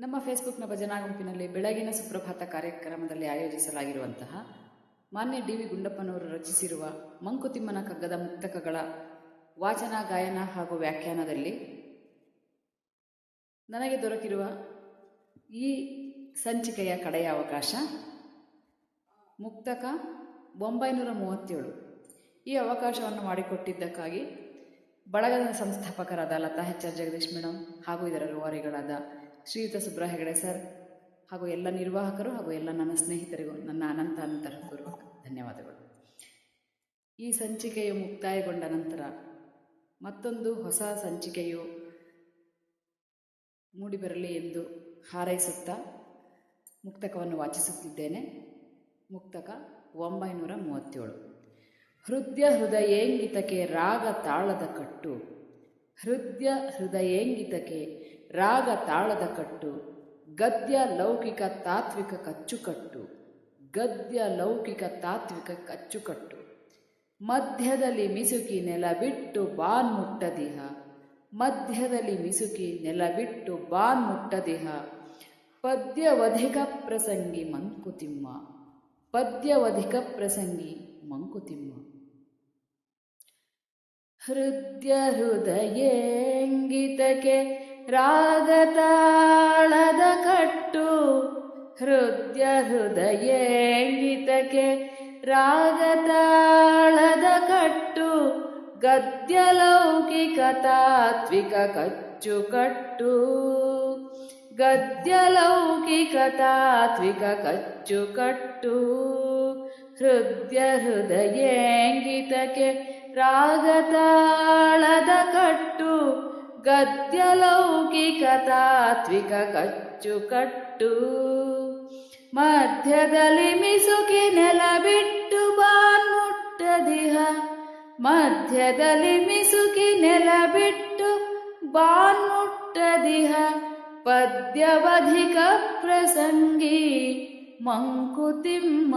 ನಮ್ಮ ಫೇಸ್ಬುಕ್ನ ಭಜನಾ ಗುಂಪಿನಲ್ಲಿ ಬೆಳಗಿನ ಸುಪ್ರಭಾತ ಕಾರ್ಯಕ್ರಮದಲ್ಲಿ ಆಯೋಜಿಸಲಾಗಿರುವಂತಹ ಮಾನ್ಯ ಡಿ ವಿ ಗುಂಡಪ್ಪನವರು ರಚಿಸಿರುವ ಮಂಕುತಿಮ್ಮನ ಕಗ್ಗದ ಮುಕ್ತಕಗಳ ವಾಚನ, ಗಾಯನ ಹಾಗೂ ವ್ಯಾಖ್ಯಾನದಲ್ಲಿ ನನಗೆ ದೊರಕಿರುವ ಈ ಸಂಚಿಕೆಯ ಕಡೆಯ ಅವಕಾಶ. ಮುಕ್ತಕ ಒಂಬೈನೂರ ಮೂವತ್ತೇಳು. ಈ ಅವಕಾಶವನ್ನು ಮಾಡಿಕೊಟ್ಟಿದ್ದಕ್ಕಾಗಿ ಬಳಗದ ಸಂಸ್ಥಾಪಕರಾದ Latha H R Jagadish madam ಹಾಗೂ ಇದರ ರೂವಾರಿಗಳಾದ ಶ್ರೀಯುತ ಸುಬ್ರ ಹೆಗಡೆ ಸರ್ ಹಾಗೂ ಎಲ್ಲ ನಿರ್ವಾಹಕರು ಹಾಗೂ ಎಲ್ಲ ನನ್ನ ಸ್ನೇಹಿತರಿಗೂ ನನ್ನ ಅನಂತ ಅನಂತರ ಗುರು. ಧನ್ಯವಾದಗಳು. ಈ ಸಂಚಿಕೆಯು ಮುಕ್ತಾಯಗೊಂಡ ನಂತರ ಮತ್ತೊಂದು ಹೊಸ ಸಂಚಿಕೆಯು ಮೂಡಿಬರಲಿ ಎಂದು ಹಾರೈಸುತ್ತಾ ಮುಕ್ತಕವನ್ನು ವಾಚಿಸುತ್ತಿದ್ದೇನೆ. ಮುಕ್ತಕ ಒಂಬೈನೂರ ಮೂವತ್ತೇಳು. ಹೃದಯ ಹೃದಯೇಂಗಿತಕ್ಕೆ ರಾಗ ತಾಳದ ಕಟ್ಟು. ಹೃದಯ ಹೃದಯೇಂಗಿತಕ್ಕೆ ರಾಗ ತಾಳದ ಕಟ್ಟು, ಗದ್ಯ ಲೌಕಿಕ ತಾತ್ವಿಕ ಕಚ್ಚುಕಟ್ಟು, ಗದ್ಯ ಲೌಕಿಕ ತಾತ್ವಿಕ ಕಚ್ಚುಕಟ್ಟು. ಮಧ್ಯದಲ್ಲಿ ಮಿಸುಕಿ ನೆಲ ಬಿಟ್ಟು ಬಾನ್ ಮುಟ್ಟದಿಹ ಮಧ್ಯದಲ್ಲಿ ಮಿಸುಕಿ ನೆಲ ಬಿಟ್ಟು ಬಾನ್ ಮುಟ್ಟದಿಹ ಪದ್ಯವಧಿಕ ಪ್ರಸಂಗಿ ಮಂಕುತಿಮ್ಮ, ಪದ್ಯವಧಿಕ ಪ್ರಸಂಗಿ ಮಂಕುತಿಮ್ಮ. ಹೃದಯ ಹೃದಯೇಂಗಿತಕ್ಕೆ ರಾಗತಾಳದ ಕಟ್ಟು ಹೃದಯ ಹೃದಯೇಂಗಿತಕ್ಕೆ ರಾಗತಾಳದ ಕಟ್ಟು ಗದ್ಯ ಲೌಕಿಕ ತಾತ್ವಿಕ ಕಚ್ಚು ಕಟ್ಟು ಗದ್ಯ ಲೌಕಿಕ ತಾತ್ವಿಕ ಕಚ್ಚು ಕಟ್ಟು ಹೃದಯ ಹೃದಯೇಂಗಿತಕ್ಕೆ ರಾಗತಾಳದ ಕಟ್ಟು ಗದ್ಯ ಲೌಕಿಕ ತಾತ್ವಿಕ ಕಚ್ಚುಕಟ್ಟು ಮಧ್ಯದಲ್ಲಿ ಮಿಸುಕಿ ನೆಲ ಬಿಟ್ಟು ಬಾನ್ಮುಟ್ಟದಿಹ ಮಧ್ಯದಲ್ಲಿ ಮಿಸುಕಿ ನೆಲ ಬಿಟ್ಟು ಬಾನ್ಮುಟ್ಟದಿಹ ಪದ್ಯವಧಿಕ ಪ್ರಸಂಗಿ ಮಂಕುತಿಮ್ಮ.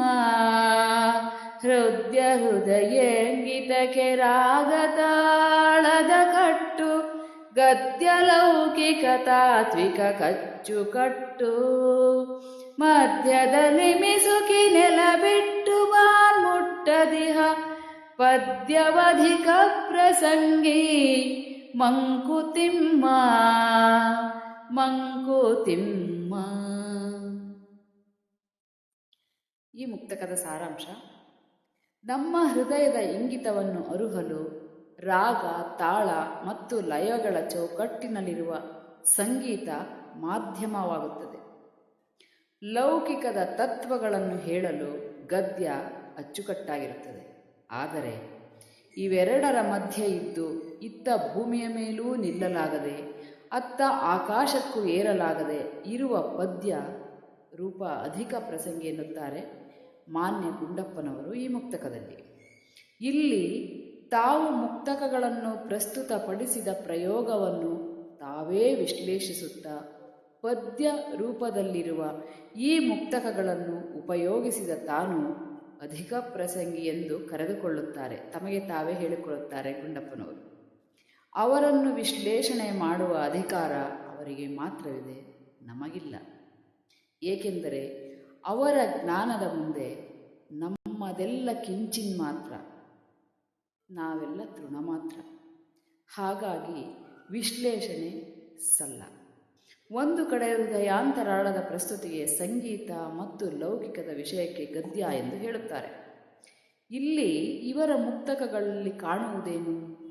ಹೃದಯ ಹೃದಯೇಂಗಿತಕ್ಕೆ ರಾಗತಾಳದ ಕಟ್ಟು. ಗದ್ಯ ಲೌಕಿಕ ತಾತ್ವಿಕ ಕಚ್ಚು ಕಟ್ಟು ಮಧ್ಯದಲ್ಲಿ ಮಿಸುಕಿ ನೆಲ ಬಿಟ್ಟು ಬಾನ್ ಮುಟ್ಟದಿಹ ಪದ್ಯವಧಿಕ ಪ್ರಸಂಗಿ. ಮಂಕುತಿಮ್ಮ ಮಂಕುತಿಮ್ಮ. ಈ ಮುಕ್ತಕದ ಸಾರಾಂಶ, ನಮ್ಮ ಹೃದಯದ ಇಂಗಿತವನ್ನು ಅರುಹಲು ರಾಗ, ತಾಳ ಮತ್ತು ಲಯಗಳ ಚೌಕಟ್ಟಿನಲ್ಲಿರುವ ಸಂಗೀತ ಮಾಧ್ಯಮವಾಗುತ್ತದೆ. ಲೌಕಿಕದ ತತ್ವಗಳನ್ನು ಹೇಳಲು ಗದ್ಯ ಅಚ್ಚುಕಟ್ಟಾಗಿರುತ್ತದೆ. ಆದರೆ ಇವೆರಡರ ಮಧ್ಯೆ ಇದ್ದು ಇತ್ತ ಭೂಮಿಯ ಮೇಲೂ ನಿಲ್ಲಲಾಗದೆ, ಅತ್ತ ಆಕಾಶಕ್ಕೂ ಏರಲಾಗದೆ ಇರುವ ಪದ್ಯ ರೂಪ ಅಧಿಕ ಪ್ರಸಂಗಿ ಎನ್ನುತ್ತಾರೆ ಮಾನ್ಯ ಗುಂಡಪ್ಪನವರು ಈ ಮುಕ್ತಕದಲ್ಲಿ. ಇಲ್ಲಿ ತಾವು ಮುಕ್ತಕಗಳನ್ನು ಪ್ರಸ್ತುತಪಡಿಸಿದ ಪ್ರಯೋಗವನ್ನು ತಾವೇ ವಿಶ್ಲೇಷಿಸುತ್ತಾ ಪದ್ಯ ರೂಪದಲ್ಲಿರುವ ಈ ಮುಕ್ತಕಗಳನ್ನು ಉಪಯೋಗಿಸಿದ ತಾನು ಅಧಿಕ ಪ್ರಸಂಗಿ ಎಂದು ಕರೆದುಕೊಳ್ಳುತ್ತಾರೆ. ತಮಗೆ ತಾವೇ ಹೇಳಿಕೊಳ್ಳುತ್ತಾರೆ ಗುಂಡಪ್ಪನವರು. ಅವರನ್ನು ವಿಶ್ಲೇಷಣೆ ಮಾಡುವ ಅಧಿಕಾರ ಅವರಿಗೆ ಮಾತ್ರವಿದೆ, ನಮಗಿಲ್ಲ. ಏಕೆಂದರೆ ಅವರ ಜ್ಞಾನದ ಮುಂದೆ ನಮ್ಮದೆಲ್ಲ ಕಿಂಚಿನ್ ಮಾತ್ರ. ನಾವೆಲ್ಲ ತೃಣ ಮಾತ್ರ. ಹಾಗಾಗಿ ವಿಶ್ಲೇಷಣೆ ಸಲ್ಲ. ಒಂದು ಕಡೆ ಹೃದಯಾಂತರಾಳದ ಪ್ರಸ್ತುತಿಗೆ ಸಂಗೀತ ಮತ್ತು ಲೌಕಿಕದ ವಿಷಯಕ್ಕೆ ಗದ್ಯ ಎಂದು ಹೇಳುತ್ತಾರೆ. ಇಲ್ಲಿ ಇವರ ಮುಕ್ತಕಗಳಲ್ಲಿ ಕಾಣುವುದೇನು?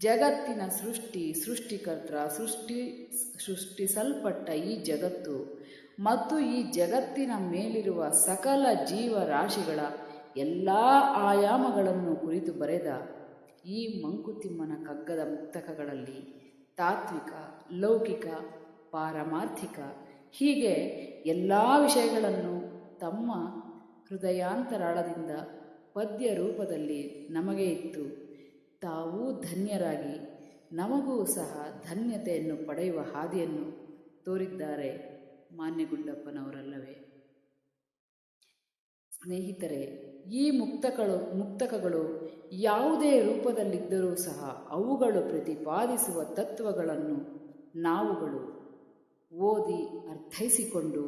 ಜಗತ್ತಿನ ಸೃಷ್ಟಿ, ಸೃಷ್ಟಿಕರ್ತ, ಸೃಷ್ಟಿ, ಸೃಷ್ಟಿಸಲ್ಪಟ್ಟ ಈ ಜಗತ್ತು ಮತ್ತು ಈ ಜಗತ್ತಿನ ಮೇಲಿರುವ ಸಕಲ ಜೀವರಾಶಿಗಳ ಎಲ್ಲ ಆಯಾಮಗಳನ್ನು ಕುರಿತು ಬರೆದ ಈ ಮಂಕುತಿಮ್ಮನ ಕಗ್ಗದ ಮುಕ್ತಕಗಳಲ್ಲಿ ತಾತ್ವಿಕ, ಲೌಕಿಕ, ಪಾರಮಾರ್ಥಿಕ ಹೀಗೆ ಎಲ್ಲ ವಿಷಯಗಳನ್ನು ತಮ್ಮ ಹೃದಯಾಂತರಾಳದಿಂದ ಪದ್ಯ ರೂಪದಲ್ಲಿ ನಮಗೆ ಇತ್ತು. ತಾವೂ ಧನ್ಯರಾಗಿ. ನಮಗೂ ಸಹ ಧನ್ಯತೆಯನ್ನು ಪಡೆಯುವ ಹಾದಿಯನ್ನು ತೋರಿದ್ದಾರೆ ಮಾನ್ಯ ಗುಂಡಪ್ಪನವರಲ್ಲವೇ ಸ್ನೇಹಿತರೆ, ಈ ಮುಕ್ತಕಗಳು ಮುಕ್ತಕಗಳು ಯಾವುದೇ ರೂಪದಲ್ಲಿದ್ದರೂ ಸಹ ಅವುಗಳು ಪ್ರತಿಪಾದಿಸುವ ತತ್ವಗಳನ್ನು ನಾವುಗಳು ಓದಿ ಅರ್ಥೈಸಿಕೊಂಡು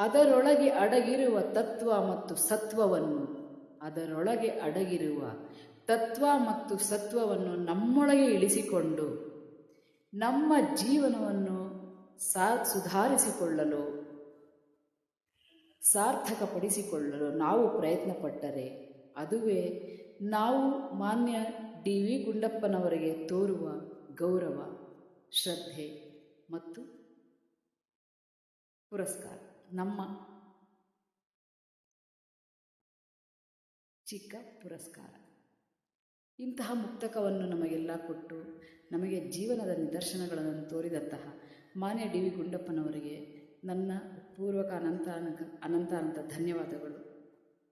ಅದರೊಳಗೆ ಅಡಗಿರುವ ತತ್ವ ಮತ್ತು ಸತ್ವವನ್ನು, ಅದರೊಳಗೆ ಅಡಗಿರುವ ತತ್ವ ಮತ್ತು ಸತ್ವವನ್ನು ನಮ್ಮೊಳಗೆ ಇಳಿಸಿಕೊಂಡು ನಮ್ಮ ಜೀವನವನ್ನು ಸಾ, ಸುಧಾರಿಸಿಕೊಳ್ಳಲು ಸಾರ್ಥಕಪಡಿಸಿಕೊಳ್ಳಲು ನಾವು ಪ್ರಯತ್ನಪಟ್ಟರೆ ಅದುವೇ ನಾವು ಮಾನ್ಯ ಡಿ ವಿ ಗುಂಡಪ್ಪನವರಿಗೆ ತೋರುವ ಗೌರವ, ಶ್ರದ್ಧೆ ಮತ್ತು ಪುರಸ್ಕಾರ. ನಮ್ಮ ಚಿಕ್ಕ ಪುರಸ್ಕಾರ. ಇಂತಹ ಮುಕ್ತಕವನ್ನು ನಮಗೆಲ್ಲ ಕೊಟ್ಟು ನಮಗೆ ಜೀವನದ ನಿದರ್ಶನಗಳನ್ನು ತೋರಿದಂತಹ ಮಾನ್ಯ ಡಿ ವಿ ಗುಂಡಪ್ಪನವರಿಗೆ ನನ್ನ ಪೂರ್ವಕ ಅನಂತ ಅನಂತ ಅನಂತ ಧನ್ಯವಾದಗಳು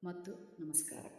ಮತ್ತು ನಮಸ್ಕಾರ.